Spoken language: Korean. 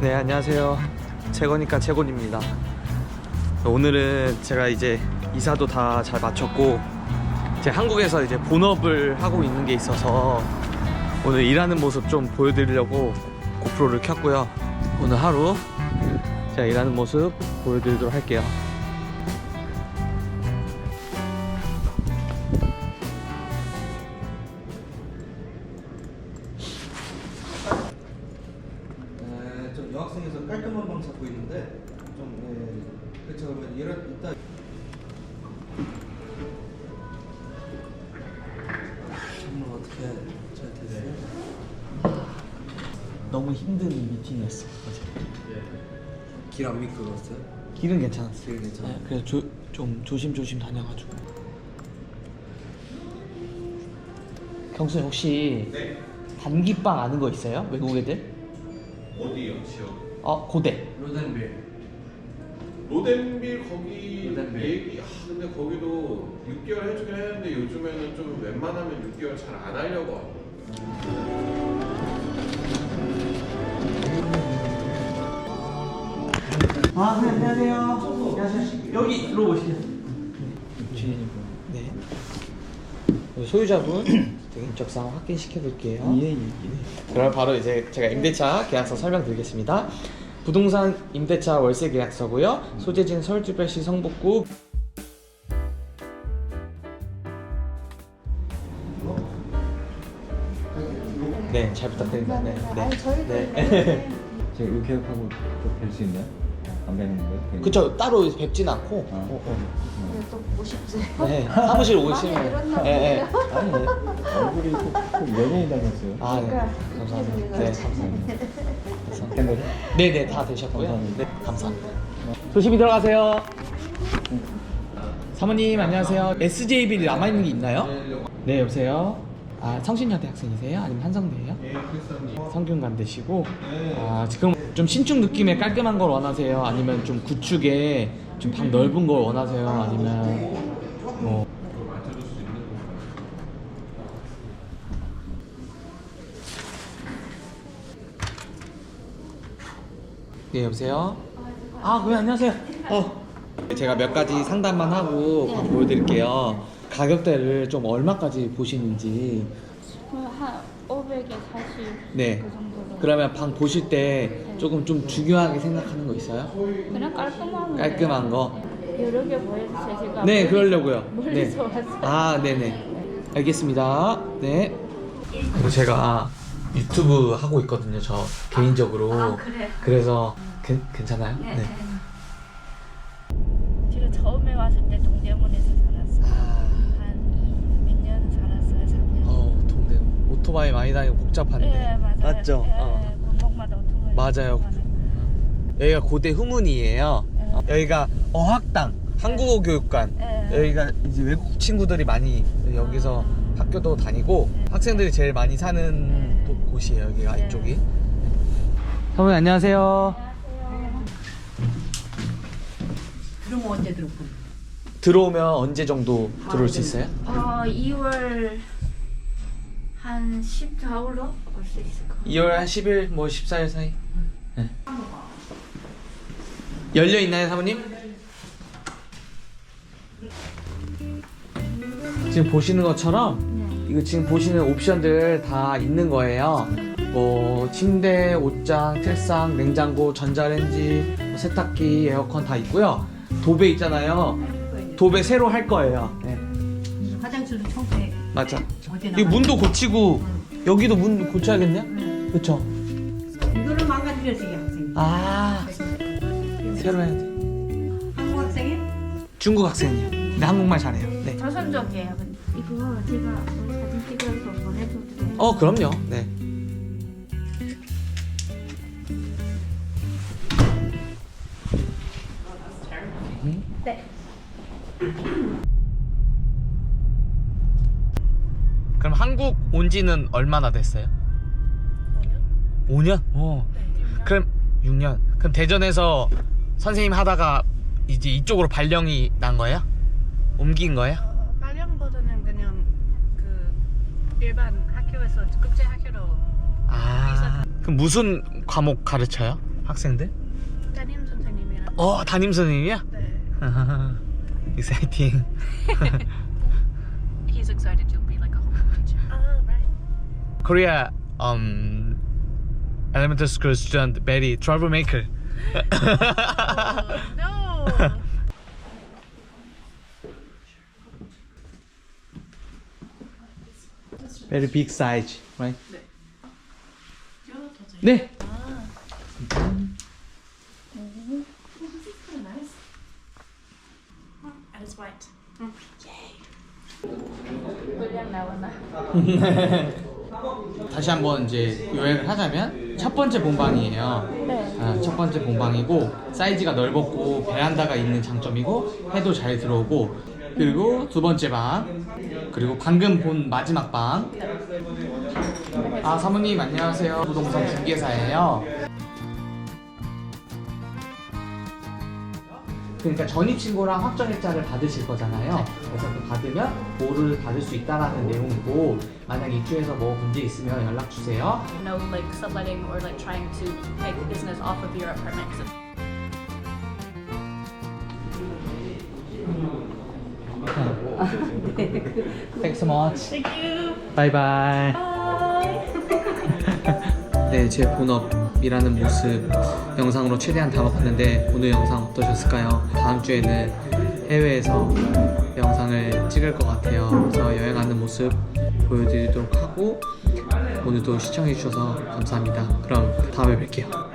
네 안녕하세요. 재건이니까 재곤입니다. 오늘은 제가 이제 이사도 다 잘 마쳤고 이제 한국에서 이제 본업을 하고 있는 게 있어서 오늘 일하는 모습 좀 보여드리려고 고프로를 켰고요. 오늘 하루 제가 일하는 모습 보여드리도록 할게요 그러면 이런 이따 정말 어떻게 잘 됐어요? 너무 힘든 미팅이었어 어제 길안 미끄러웠어요? 길은 괜찮았어 길 괜찮아요? 네, 그래서 조, 좀 조심조심 다녀가지고 경수님 혹시 단기빵 아는 거 있어요? 외국 애들? 어디요 지역? 어 고대 로덴빌 로덴빌 거기 로덴빌. 얘기 아 근데 거기도 6개월 해주긴 했는데 요즘에는 좀 웬만하면 6개월 잘 안 하려고 하고 아, 네, 안녕하세요. 안녕하세요. 여기 일로 오시죠. 네. 우리 소유자분 인적 사항 확인시켜 볼게요. 예, 예, 예. 그럼 바로 이제 제가 임대차 계약서 설명드리겠습니다. 부동산 임대차 월세 계약서고요. 소재지는 서울특별시 성북구 네, 잘 부탁드립니다. 네, 네. 아니 저희도 네. 제가 이렇게 하고 뵐수 있나요? 안 뵈는 거예요? 그쵸 따로 뵙진 않고 아. 어, 어. 또 싶지. 네, 사무실 오시면 늘었나 네, 네. 아니 얼굴이 꼭, 꼭 연예인 닮았어요. 아, 네. 그러니까 감사합니다. 네, 감사합니다. 네, 네, 다 되셨고요. 감사합니다. 네, 감사합니다. 조심히 들어가세요. 사모님 안녕하세요. SJB 남아 있는 게 있나요? 네, 여보세요. 아, 성신여대 학생이세요? 아니면 한성대예요? 예 성균관 되시고 아 지금 좀 신축 느낌의 깔끔한 걸 원하세요? 아니면 좀 구축에 좀 방 넓은 걸 원하세요? 아니면 뭐? 네 여보세요. 아 그래 안녕하세요. 어 제가 몇 가지 상담만 하고 방 보여드릴게요. 가격대를 좀 얼마까지 보시는지. 한 500에 40. 네. 그 정도로. 그러면 방 보실 때 조금 좀 중요하게 생각하는 거 있어요? 그냥 깔끔한 거. 깔끔한 거. 여러 개 보여주세요. 제가 네 멀리- 그러려고요. 네. 멀리서 왔어요. 아 네네. 알겠습니다. 네. 그리고 제가 유튜브 하고 있거든요. 저 개인적으로. 아, 그래. 그래서 괜- 괜찮아요? 네. 제가 처음에 왔을 때 동대문에서 살았어요. 아. 한몇년 살았어요. 3년. 어 동대 오토바이 많이 다니고 복잡한데. 네, 맞아요. 맞죠? 네, 어. 골목마다 오토바이. 맞아요. 여기가 고대 후문이에요. 네. 어, 여기가 어학당 한국어 교육관. 네. 여기가 이제 외국 친구들이 많이 여기서 학교도 다니고 학생들이 제일 많이 사는 도- 곳이에요. 여기가 네. 이쪽이. 사모님 안녕하세요. 들어오면 언제 정도 들어올 수 있어요? 어, 2월 한 14일로 올 수 있을 것 같아요. 2월 한 10일 뭐 14일 사이. 네. 열려 있나요, 사모님? 지금 보시는 것처럼 네. 이거 지금 보시는 옵션들 다 있는 거예요. 뭐 침대, 옷장, 책상, 냉장고, 전자레인지, 뭐 세탁기, 에어컨 다 있고요. 도배 있잖아요. 도배 새로 할 거예요. 네. 화장실도 청소해. 맞아. 이 문도 고치고 여기도 문 고쳐야겠네요. 그렇죠? 이거를 망가뜨렸어 이 학생. 아 새로 해야 돼. 한국 학생이? 중국 학생이요. 근데 한국말 잘해요. 네. 조선족이에요. 근데. 이거 제가 뭐 사진 찍어서 보내줘도 돼요? 어 그럼요. 네. 네. 그럼 한국 온 지는 얼마나 됐어요? 5년. 5년? 어. 그럼 6년. 그럼 대전에서 선생님 하다가 이제 이쪽으로 발령이 난 거예요? 옮긴 거예요? 발령보다는 그냥 그 일반 학교에서 국제 학교로 아. 그럼 무슨 과목 가르쳐요? 학생들? 담임 선생님이랑. 어 담임 선생님이야? 네. exciting. He's excited you'll Korea um elementary school student very troublemaker. Oh, no. very big size, right? 네. And it's white. 다시 한번 이제 요약을 하자면 첫 번째 본방이에요. 아, 첫 번째 본방이고 사이즈가 넓었고 베란다가 있는 장점이고 해도 잘 들어오고 그리고 두 번째 방 그리고 방금 본 마지막 방. 아 사모님 안녕하세요. 부동산 중개사예요. 그러니까 전입 신고랑 확정일자를 받으실 거잖아요. 그래서 그 받으면 보호를 받을 수 있다라는 내용이고 만약 입주해서 뭐 문제 있으면 연락 주세요. No like subletting or like trying to make business off of your apartment. Thanks so much. Thank you. Bye bye. 네, 제 본업 이라는 모습 영상으로 최대한 담아봤는데 오늘 영상 어떠셨을까요? 다음 주에는 해외에서 영상을 찍을 것 같아요. 그래서 여행하는 모습 보여드리도록 하고 오늘도 시청해주셔서 감사합니다. 그럼 다음에 뵐게요.